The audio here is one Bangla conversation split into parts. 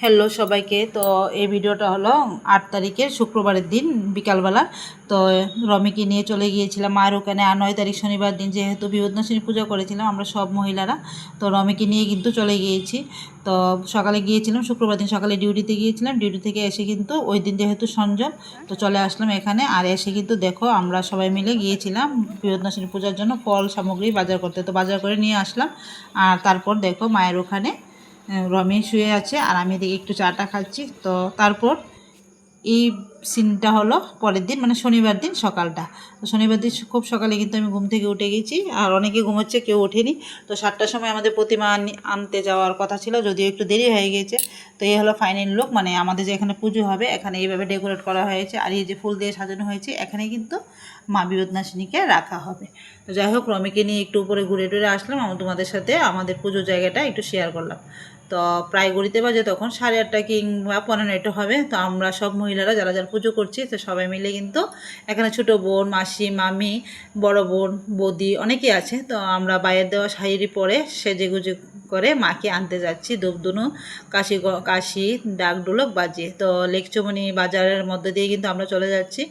হ্যালো সবাইকে। তো এই ভিডিওটা হলো আট তারিখের শুক্রবারের দিন বিকালবেলা। তো রমিকে নিয়ে চলে গিয়েছিলাম। মায়ের ওখানে আর নয় তারিখ শনিবার দিন যেহেতু বিপদনাশিনী পূজা করেছিলাম আমরা সব মহিলারা। তো রমিকে নিয়ে কিন্তু চলে গিয়েছি। তো সকালে গিয়েছিলাম, শুক্রবার দিন সকালে ডিউটিতে গিয়েছিলাম। ডিউটি থেকে এসে কিন্তু ওই দিন যেহেতু সঞ্জম, তো চলে আসলাম এখানে। আর এসে কিন্তু দেখো আমরা সবাই মিলে গিয়েছিলাম বিপদনাশিনী পূজার জন্য ফল সামগ্রী বাজার করতে। তো বাজার করে নিয়ে আসলাম। আর তারপর দেখো মায়ের ওখানে রমি শুয়ে আছে আর আমি এদিকে একটু চাটা খাচ্ছি। তো তারপর এই সিনটা হলো পরের দিন মানে শনিবার দিন সকালটা। তো শনিবার দিন খুব সকালে কিন্তু আমি ঘুম থেকে উঠে গেছি আর অনেকে ঘুমোচ্ছে, কেউ ওঠেনি। তো সাতটার সময় আমাদের প্রতিমা আনি- আনতে যাওয়ার কথা ছিল, যদিও একটু দেরি হয়ে গিয়েছে তো এই হলো ফাইনাল লুক মানে আমাদের যে এখানে পুজো হবে, এখানে এইভাবে ডেকোরেট করা হয়েছে। আর এই যে ফুল দিয়ে সাজানো হয়েছে, এখানে কিন্তু মা বিপদনাশিনীকে রাখা হবে। তো যাই হোক, রমিকে নিয়ে একটু উপরে ঘুরে টুরে আসলাম। আমি তোমাদের সাথে আমাদের পুজোর জায়গাটা একটু শেয়ার করলাম। তো প্রায় গড়িতে বাজে তখন সাড়ে আটটা কিংবা পনেরো এটা হবে। তো আমরা সব মহিলারা যারা যারা পুজো করছি, তো সবাই মিলে কিন্তু এখানে ছোটো বোন, মাসি, মামি, বড় বোন, বৌদি অনেকেই আছে। তো আমরা বাইরের দেওয়া শাড়ি পরে সেজে গুজে করে মাকে আনতে যাচ্ছি। দুবদুনু কাশি কাশি ডাক ডুলক বাজিয়ে। তো লেকচুমনি বাজারের মধ্যে দিয়ে কিন্তু আমরা চলে যাচ্ছি।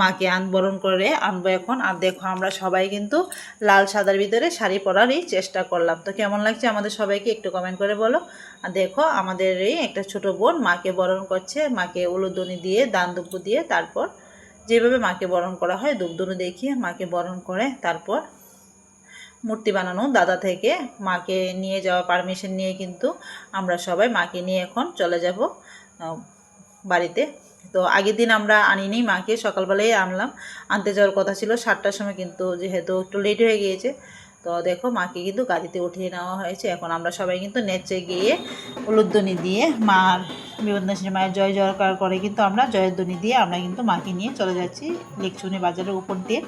মাকে আন, বরণ করে আনব এখন। আর দেখো আমরা সবাই কিন্তু লাল সাদার ভিতরে শাড়ি পরারই চেষ্টা করলাম। তো কেমন লাগছে আমাদের সবাইকে একটু কমেন্ট করে বলো। দেখো আমাদের এই একটা ছোট বোন মাকে বরণ করছে। মাকে উলুদনি দিয়ে, দান দুব্বু দিয়ে তারপর যেভাবে মাকে বরণ করা হয় দুবদুনু দেখিয়ে মাকে বরণ করে। তারপর মূর্তি বানানো দাদা থেকে মাকে নিয়ে যাওয়া পারমিশন নিয়ে কিন্তু আমরা সবাই মাকে নিয়ে এখন চলে যাব বাড়িতে। তো আগের দিন আমরা আনিনি মাকে, সকালবেলায় আনলাম। আনতে যাওয়ার কথা ছিল সাতটার সময় কিন্তু যেহেতু একটু লেট হয়ে গিয়েছে তো দেখো মাকে কিন্তু গাড়িতে উঠিয়ে নেওয়া হয়েছে। এখন আমরা সবাই কিন্তু নেচে গিয়ে উলুধ্বনি দিয়ে মার বিবন্দাসী মায়ের জয় জয়কার করে কিন্তু আমরা জয়ধ্বনি দিয়ে আমরা কিন্তু মাকে নিয়ে চলে যাচ্ছি লেকচুনি বাজারের উপর দিয়ে।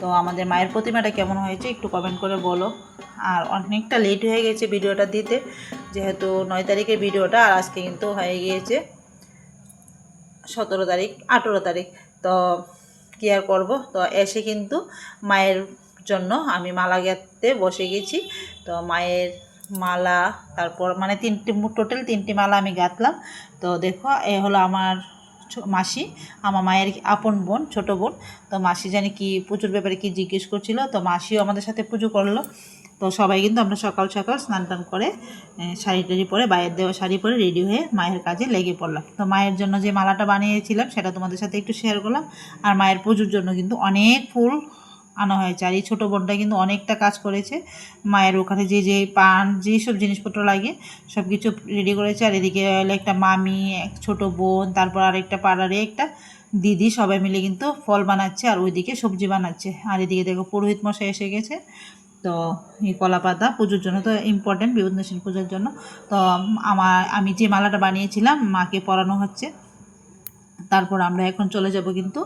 তো আমাদের মায়ের প্রতিমাটা কেমন হয়েছে একটু কমেন্ট করে বলো। আর অনেকটা লেট হয়ে গেছে ভিডিওটা দিতে, যেহেতু নয় তারিখের ভিডিওটা আর আজকে কিন্তু হয়ে গিয়েছে সতেরো তারিখ, আঠেরো তারিখ। তো কী আর করব? তো এসে কিন্তু মায়ের জন্য আমি মালা গাঁথতে বসে গেছি। তো মায়ের মালা, তারপর মানে তিনটি টোটাল তিনটি মালা আমি গাঁথলাম। তো দেখো, এ হলো আমার মাসি, আমার মায়ের আপন বোন, ছোট বোন। তো মাসি জানি কি পুজোর ব্যাপারে কি জিজ্ঞেস করছিল। তো মাসিও আমাদের সাথে পুজো করল। তো সবাই কিন্তু আমরা সকাল সকাল স্নান টান করে শাড়ি টাড়ি পরে, বাইরের দেওয়া শাড়ি পরে রেডি হয়ে মায়ের কাজে লেগে পড়লাম। তো মায়ের জন্য যে মালাটা বানিয়েছিলাম, সেটা তোমাদের সাথে একটু শেয়ার করলাম। আর মায়ের পুজোর জন্য কিন্তু অনেক ফুল আনা হয়েছে। আর এই ছোটো বোনটা কিন্তু অনেকটা কাজ করেছে। মায়ের ওখানে যে যে পান যেসব জিনিসপত্র লাগে সব কিছু রেডি করেছে। আর এদিকে একটা মামি, এক ছোটো বোন, তারপর আরেকটা পাড়ারে একটা দিদি, সবাই মিলে কিন্তু ফল বানাচ্ছে আর ওইদিকে সবজি বানাচ্ছে। আর এদিকে দেখো পুরোহিত মশাই এসে গেছে। তো এই কলা পাতা পুজোর জন্য তো ইম্পর্টেন্ট বিবন্ধন পুজোর জন্য। তো আমার আমি যে মালাটা বানিয়েছিলাম, মাকে পরানো হচ্ছে। তারপর আমরা এখন চলে যাব কিন্তু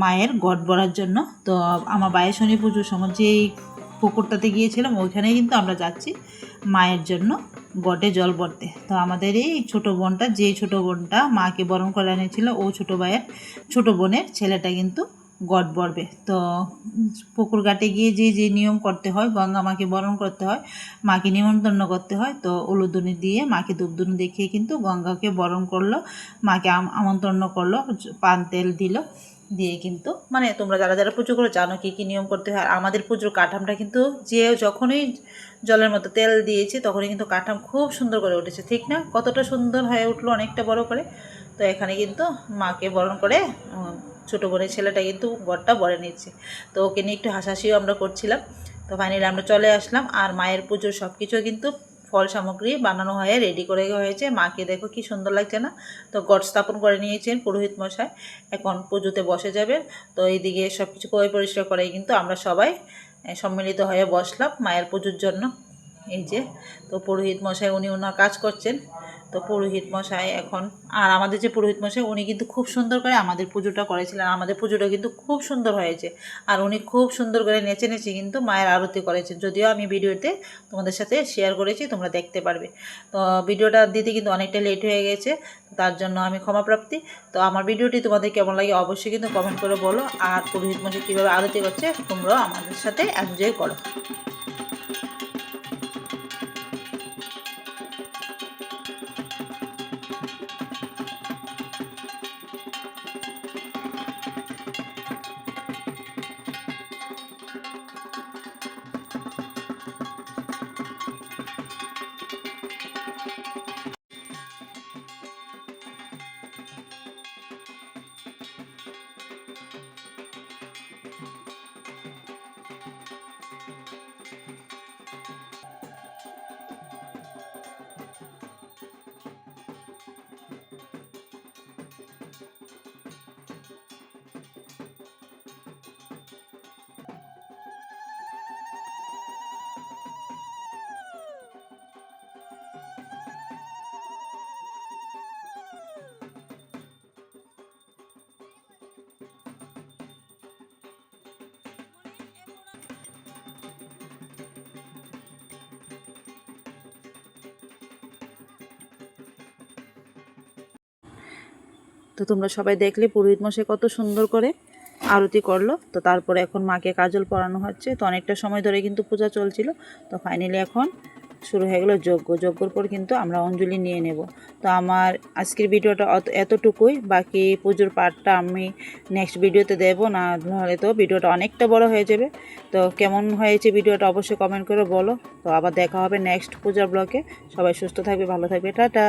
মায়ের গড় বড়ার জন্য। তো আমার বায়ের শনি পুজোর সময় যেই পুকুরটাতে গিয়েছিলাম ওইখানে কিন্তু আমরা যাচ্ছি মায়ের জন্য গটে জল ভরতে। তো আমাদের এই ছোটো বোনটা যে ছোটো বোনটা মাকে বরণ করে এনেছিল ও ছোটো ভাইয়ের ছোটো বোনের ছেলেটা কিন্তু গড বরবে তো পুকুর ঘাটে গিয়ে যে যে নিয়ম করতে হয়, গঙ্গা মাকে বরণ করতে হয়, মাকে নিমন্ত্রণ করতে হয়, তো উলুদুনি দিয়ে মাকে দুবদুনি দেখিয়ে কিন্তু গঙ্গাকে বরণ করল, মাকে আম- আমন্ত্রণ করল, পান তেল দিল, দিয়ে কিন্তু মানে তোমরা যারা যারা পুজো করো জানো কী কী নিয়ম করতে হয়। আর আমাদের পুজোর কাঠামটা কিন্তু যে যখনই জলের মতো তেল দিয়েছি, তখনই কিন্তু কাঠাম খুব সুন্দর করে উঠেছে। ঠিক না? কতটা সুন্দর হয়ে উঠল অনেকটা বড় করে। তো এখানে কিন্তু মাকে বরণ করে ছোটো বোনের ছেলেটা কিন্তু বরটা বরে নিচ্ছে। তো ওকে নিয়ে একটু হাসাহাসিও আমরা করছিলাম। তো ফাইনালি আমরা চলে আসলাম আর মায়ের পুজোর সব কিছু কিন্তু ফল সামগ্রী বানানো হয়ে রেডি করে হয়েছে। মাকে দেখো কি সুন্দর লাগছে না? তো গড় স্থাপন করে নিয়েছেন পুরোহিত মশাই। এখন পুজোতে বসে যাবে তো এইদিকে সব কিছু করে পরিষ্কার করেই কিন্তু আমরা সবাই সম্মিলিত হয়ে বসলাম মায়ের পুজোর জন্য। এই যে, তো পুরোহিত মশাই উনি ওনার কাজ করছেন। তো পুরোহিত মশাই এখন, আর আমাদের যে পুরোহিত মশাই, উনি কিন্তু খুব সুন্দর করে আমাদের পুজোটা করেছিলেন। আমাদের পুজোটা কিন্তু খুব সুন্দর হয়েছে। আর উনি খুব সুন্দর করে নেচে নেচে কিন্তু মায়ের আরতি করেছেন। যদিও আমি ভিডিওতে তোমাদের সাথে শেয়ার করেছি, তোমরা দেখতে পারবে। তো ভিডিওটা দিতে কিন্তু অনেকটা লেট হয়ে গেছে, তার জন্য আমি ক্ষমাপ্রাপ্তি। তো আমার ভিডিওটি তোমাদের কেমন লাগে অবশ্যই কিন্তু কমেন্ট করে বলো। আর পুরোহিত মশাই কীভাবে আরতি করছে, তোমরাও আমাদের সাথে এনজয় করো। তো তোমরা সবাই দেখলে পুরোহিত মশাই কত সুন্দর করে আরতি করল। তো তারপরে এখন মাকে কাজল পরানো হচ্ছে। তো অনেকটা সময় ধরে কিন্তু পূজা চলছিল। তো ফাইনালি এখন শুরু হয়ে গেলো যজ্ঞ। যজ্ঞর পর কিন্তু আমরা অঞ্জলি নিয়ে নেব। তো আমার আজকের ভিডিওটা অত এতটুকুই। বাকি পুজোর পার্টটা আমি নেক্সট ভিডিওতে দেবো। না হলে তো ভিডিওটা অনেকটা বড় হয়ে যাবে। তো কেমন হয়েছে ভিডিওটা অবশ্যই কমেন্ট করে বলো। তো আবার দেখা হবে নেক্সট পূজার ব্লগে। সবাই সুস্থ থাকবে, ভালো থাকবে। টাটা!